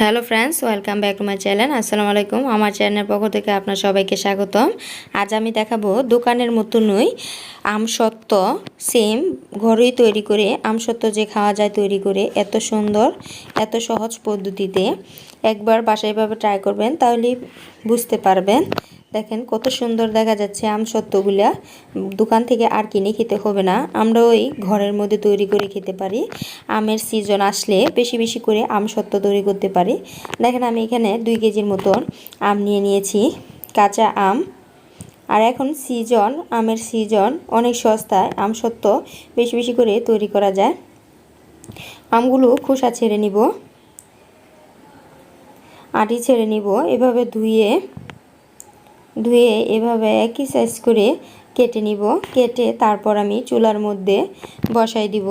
Hello friends welcome back to my channel আসসালামু আলাইকুম আমার চ্যানেলের পক্ষ থেকে আপনার সবাইকে স্বাগতম। আজ আমি দেখাবো দোকানের মতনই আমসত্ত্ব সেম ঘরেই তৈরি করে, আমসত্ত্ব যে খাওয়া যায় তৈরি করে, এত সুন্দর, এত সহজ পদ্ধতিতে। একবার বাসায় এভাবে ট্রাই করবেন, তাহলেই বুঝতে পারবেন। দেখেন, কত সুন্দর দেখা যাচ্ছে আমসত্ত্বগুলা দোকান থেকে আর কিনে খেতে হবে না। আমরা ওই ঘরের মধ্যে তৈরি করে খেতে পারি। আমের সিজন আসলে বেশি বেশি করে আমসত্ত্ব তৈরি করতে পারি। দেখেন, আমি এখানে দুই কেজির মতন আম নিয়ে নিয়েছি, কাঁচা আম। আর এখন সিজন আমের সিজন অনেক সস্তায় আমসত্ত্ব বেশি বেশি করে তৈরি করা যায়। আমগুলো খোসা ছেড়ে নিব। আটি ছেড়ে নিব। এভাবে ধুয়ে ধুয়ে এভাবে একই সাইজ করে কেটে নিব। কেটে তারপর আমি চুলার মধ্যে বসাই দিব।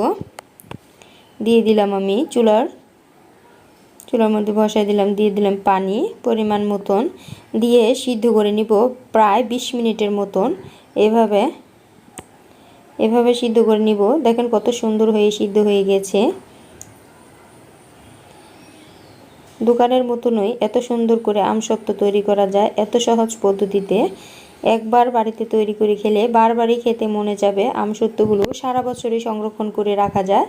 দিয়ে দিলাম আমি চুলার চুলার মধ্যে বসাই দিলাম, দিয়ে দিলাম পানি পরিমাণ মতন। দিয়ে সিদ্ধ করে নিব প্রায় বিশ মিনিটের মতন। এভাবে এভাবে সিদ্ধ করে নিব। দেখেন কত সুন্দর হয়ে সিদ্ধ হয়ে গেছে। দোকানের মতনই এত সুন্দর করে আমসত্ত্ব তৈরি করা যায়, এত সহজ পদ্ধতিতে একবার বাড়িতে তৈরি করে খেলে বারবারই খেতে মনে যাবে আমসত্ত্বগুলো সারা বছরই সংরক্ষণ করে রাখা যায়।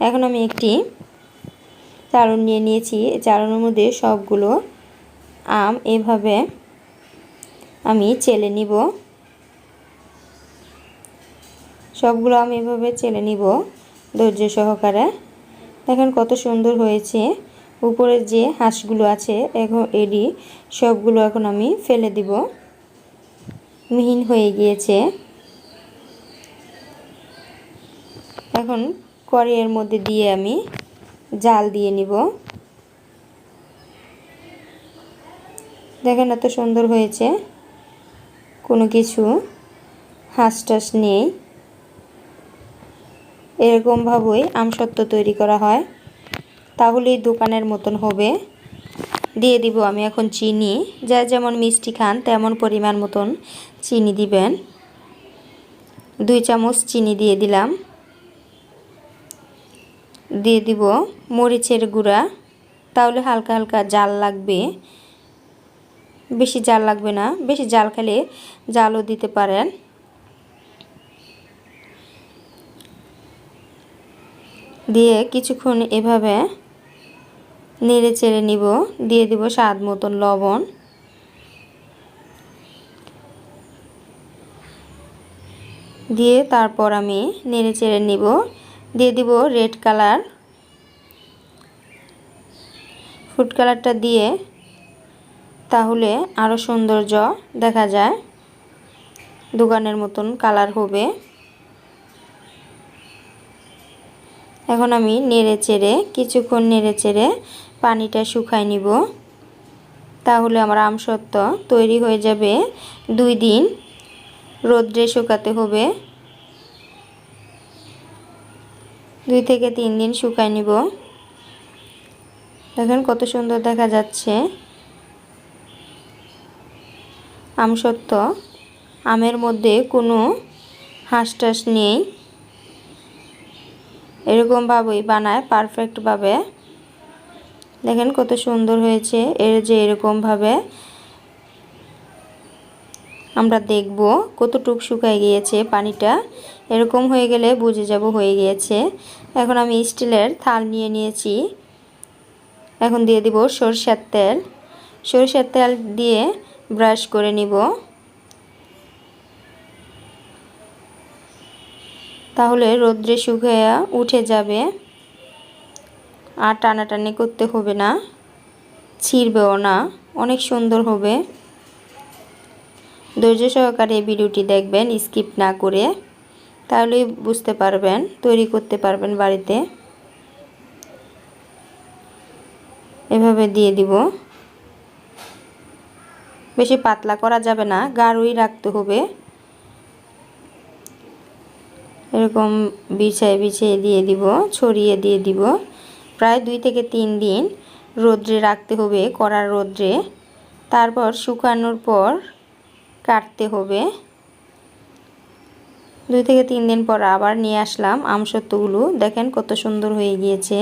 এখন আমি একটি চালন নিয়ে নিয়েছি। চালনের মধ্যে সবগুলো আম এভাবে আমি চেলে নিব। সবগুলো আম এভাবে চেলে নিব ধৈর্য সহকারে। দেখেন কত সুন্দর হয়েছে। উপরের যে হাঁসগুলো আছে, এখন এডি, সবগুলো এখন আমি ফেলে দিব। মিহিন হয়ে গিয়েছে। এখন কড়াইয়ের মধ্যে দিয়ে আমি জাল দিয়ে নিব। দেখেন এত সুন্দর হয়েছে। কোনো কিছু, হাঁস টাস নেই। এরকমভাবেই আমসত্ত্ব তৈরি করা হয়। তাহলেই দোকানের মতন হবে। দিয়ে দিব আমি এখন চিনি। যা যেমন মিষ্টি খান, তেমন পরিমাণ মতন চিনি দিবেন। দুই চামচ চিনি দিয়ে দিলাম। দিয়ে দিব মরিচের গুঁড়া। তাহলে হালকা হালকা জাল লাগবে। বেশি জাল লাগবে না। বেশি জাল খেলে জালও দিতে পারেন। দিয়ে কিছুক্ষণ এভাবে নেড়ে চেড়ে নিব। দিয়ে দিব স্বাদ মতন লবণ। দিয়ে তারপর আমি নেড়ে চেড়ে নিব। দিয়ে দিব রেড কালার। ফুড কালারটা দিয়ে তাহলে আরও সৌন্দর্য দেখা যায়। দোকানের মতন কালার হবে। এখন আমি নেড়ে চেড়ে, কিছুক্ষণ নেড়ে চেড়ে পানিটা শুকাই নিব। তাহলে আমার আমসত্ত্ব তৈরি হয়ে যাবে। দুই দিন রোদ্রে শুকাতে হবে। দুই থেকে তিন দিন শুকাই নিব। দেখেন কত সুন্দর দেখা যাচ্ছে। আমসত্ত্ব আমের মধ্যে কোনো হাঁস টাস নেই। এরকমভাবেই বানায় পারফেক্টভাবে দেখেন কত সুন্দর হয়েছে, এর যে এরকমভাবে আমরা দেখব কতটুক শুকায় গিয়েছে পানিটা। এরকম হয়ে গেলে বুঝে যাব হয়ে গিয়েছে। এখন আমি স্টিলের থাল নিয়ে নিয়েছি। এখন দিয়ে দিব সরষের তেল। সরষের তেল দিয়ে ব্রাশ করে নিব। তাহলে রোদ্রে শুকিয়ে উঠে যাবে। আর টানাটানি করতে হবে না। ছিঁড়বেও না। অনেক সুন্দর হবে। ধৈর্য সহকারে এই ভিডিওটি দেখবেন, স্কিপ না করে। তাহলে বুঝতে পারবেন, তৈরি করতে পারবেন বাড়িতে। এভাবে দিয়ে দিব। বেশি পাতলা করা যাবে না, গাঢ়ই রাখতে হবে। এরকম বিছাই বিছিয়ে দিয়ে দিব, ছড়িয়ে দিয়ে দিব। প্রায় দুই থেকে তিন দিন রোদ্রে রাখতে হবে, কড়ার রোদ্রে। তারপর শুকানোর পর কাটতে হবে। দুই থেকে তিন দিন পর আবার নিয়ে আসলাম আমসত্ত্বগুলো। দেখেন কত সুন্দর হয়ে গিয়েছে।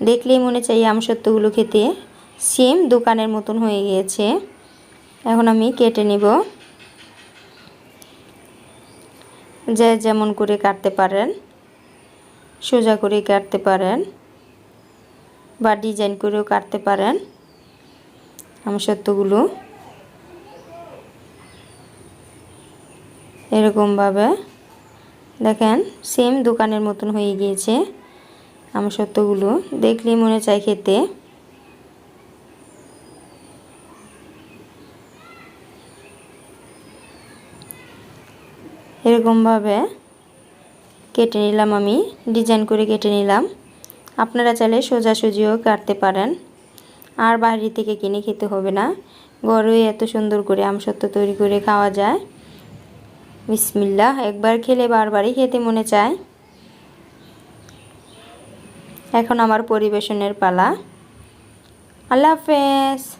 দেখলেই মনে চাই আমসত্ত্বগুলো খেতে। সেম দোকানের মতন হয়ে গিয়েছে। এখন আমি কেটে নিব। যে যেমন করে কাটতে পারেন, সোজা করে কাটতে পারেন বা ডিজাইন করেও কাটতে পারেন আমসত্ত্বগুলো এরকমভাবে দেখেন সেম দোকানের মতন হয়ে গিয়েছে আমসত্ত্বগুলো দেখলেই মনে চায় খেতে। এরকমভাবে কেটে নিলাম আমি, ডিজাইন করে কেটে নিলাম। আপনারা চাইলে সোজাসুজিও কাটতে পারেন। আর বাইরে থেকে কিনে খেতে হবে না। ঘরেই এত সুন্দর করে আমসত্ত্ব তৈরি করে খাওয়া যায়। বিসমিল্লা একবার খেলে বারবারই খেতে মনে চায়। এখন আমার পরিবেশনের পালা। আল্লাহ হাফেজ।